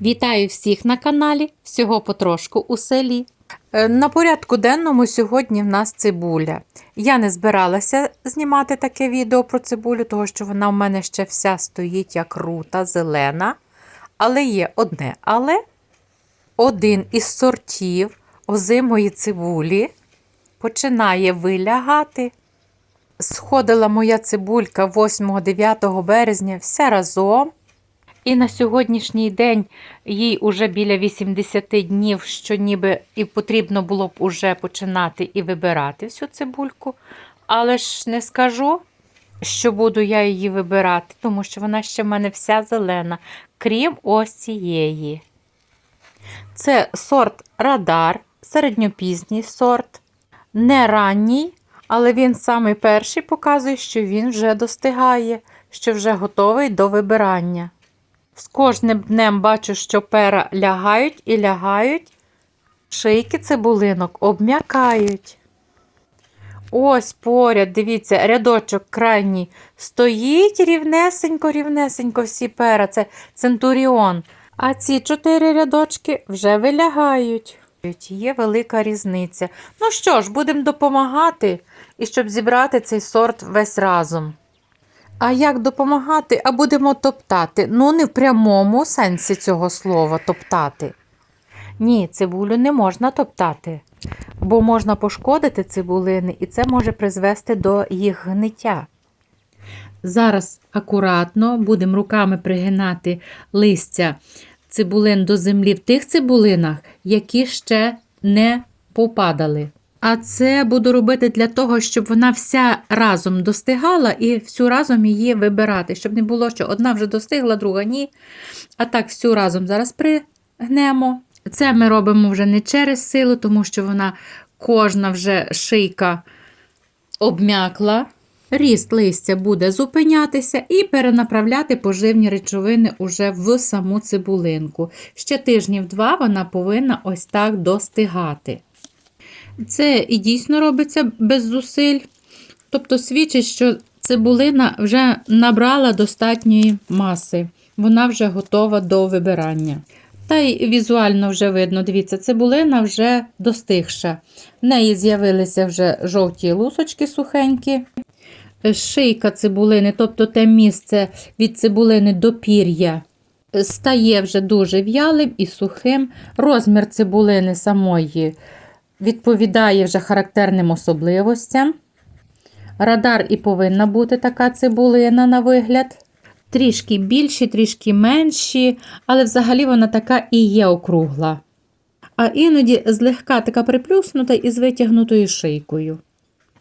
Вітаю всіх на каналі Всього потрошку у селі. Е, На порядку денному сьогодні в нас цибуля. Я не збиралася знімати таке відео про цибулю, тому що вона в мене ще вся стоїть як рута, зелена. Але є одне, але один із сортів озимої цибулі починає вилягати. Сходила моя цибулька 8-9 березня вся разом. І на сьогоднішній день їй уже біля 80 днів, що ніби і потрібно було б уже починати і вибирати всю цибульку. Але ж не скажу, що буду я її вибирати, тому що вона ще в мене вся зелена, крім ось цієї. Це сорт Радар, середньопізній сорт, не ранній, але він самий перший показує, що він вже достигає, що вже готовий до вибирання. З кожним днем бачу, що пера лягають і лягають, шийки цибулинок обм'якають. Ось поряд, дивіться, рядочок крайній стоїть рівнесенько, рівнесенько всі пера. Це центуріон. А ці чотири рядочки вже вилягають. Є велика різниця. Ну що ж, будемо допомагати, і щоб зібрати цей сорт весь разом. А як допомагати? А будемо топтати. Ну, не в прямому сенсі цього слова топтати. Ні, цибулю не можна топтати, бо можна пошкодити цибулини, і це може призвести до їх гниття. Зараз акуратно будемо руками пригинати листя цибулин до землі в тих цибулинах, які ще не попадали. А це буду робити для того, щоб вона вся разом достигала і всю разом її вибирати, щоб не було, що одна вже достигла, друга ні. А так, всю разом зараз пригнемо. Це ми робимо вже не через силу, тому що вона кожна вже шийка обм'якла. Ріст листя буде зупинятися і перенаправляти поживні речовини уже в саму цибулинку. Ще тижнів два вона повинна ось так достигати. Це і дійсно робиться без зусиль. Тобто свідчить, що цибулина вже набрала достатньої маси, вона вже готова до вибирання. Та й візуально вже видно, дивіться, цибулина вже достигша. В неї з'явилися вже жовті лусочки сухенькі. Шийка цибулини, тобто те місце від цибулини до пір'я, стає вже дуже в'ялим і сухим. Розмір цибулини самої відповідає вже характерним особливостям. Радар і повинна бути така цибулина на вигляд. Трішки більші, трішки менші, але взагалі вона така і є округла. А іноді злегка така приплюснута і з витягнутою шийкою.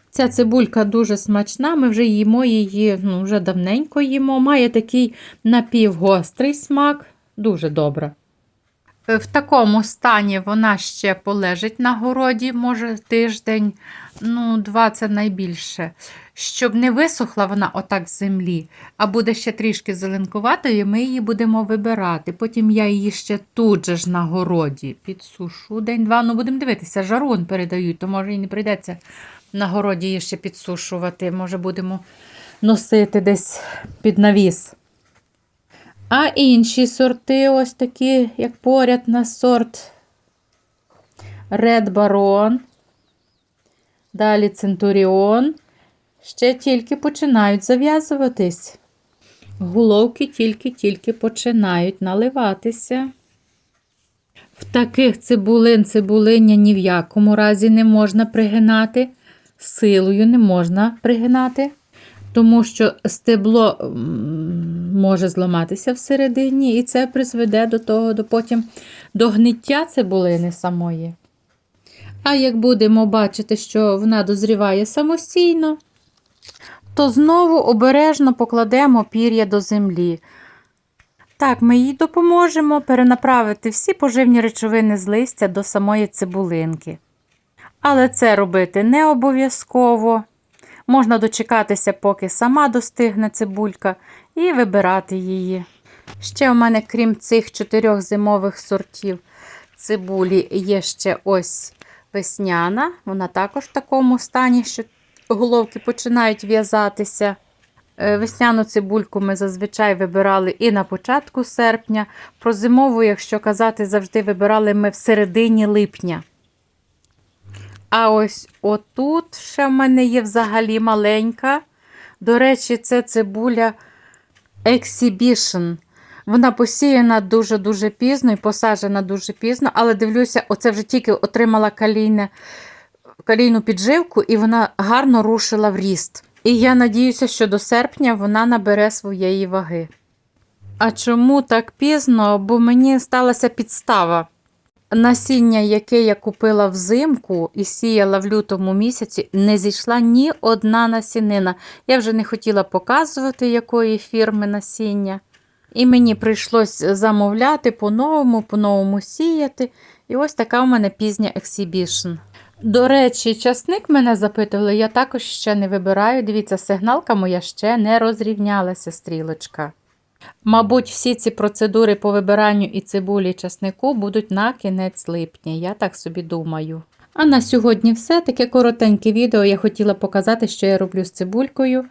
Ця цибулька дуже смачна, ми вже їмо її ну, вже давненько їмо. Має такий напівгострий смак, дуже добра. В такому стані вона ще полежить на городі, може тиждень, ну, два це найбільше. Щоб не висохла вона отак з землі, а буде ще трішки зеленкуватою, ми її будемо вибирати. Потім я її ще тут же ж на городі підсушу день-два. Ну, будемо дивитися, жарун передають, то може і не прийдеться на городі її ще підсушувати. Може, будемо носити десь під навіс. А інші сорти, ось такі, як поряд на сорт. Red Baron, далі Центуріон, ще тільки починають зав'язуватись. Головки тільки-тільки починають наливатися. В таких цибулин цибулиння ні в якому разі не можна пригинати, силою не можна пригинати тому що стебло може зламатися всередині, і це призведе до того, до потім до гниття цибулини самої. А як будемо бачити, що вона дозріває самостійно, то знову обережно покладемо пір'я до землі. Так, ми їй допоможемо перенаправити всі поживні речовини з листя до самої цибулинки. Але це робити не обов'язково. Можна дочекатися, поки сама достигне цибулька, і вибирати її. Ще у мене, крім цих чотирьох зимових сортів цибулі, є ще ось весняна. Вона також в такому стані, що головки починають в'язатися. Е, Весняну цибульку ми зазвичай вибирали і на початку серпня. Про зимову, якщо казати, завжди вибирали ми в середині липня. А ось отут ще в мене є взагалі маленька. До речі, це цибуля Exhibition. Вона посіяна дуже-дуже пізно і посаджена дуже пізно, але дивлюся, оце вже тільки отримала калійне, калійну підживку, і вона гарно рушила в ріст. І я надіюся, що до серпня вона набере своєї ваги. А чому так пізно? Бо мені сталася підстава. Насіння, яке я купила взимку і сіяла в лютому місяці, не зійшла ні одна насінина. Я вже не хотіла показувати, якої фірми насіння. І мені прийшлось замовляти по-новому, по-новому сіяти. І ось така в мене пізня ексібішн. До речі, часник мене запитували, я також ще не вибираю. Дивіться, сигналка моя ще не розрівнялася, стрілочка. Мабуть, всі ці процедури по вибиранню і цибулі і часнику будуть на кінець липня, я так собі думаю. А на сьогодні все. Таке коротеньке відео я хотіла показати, що я роблю з цибулькою.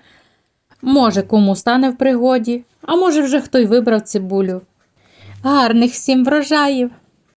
Може, кому стане в пригоді, а може вже хто й вибрав цибулю. Гарних всім врожаїв!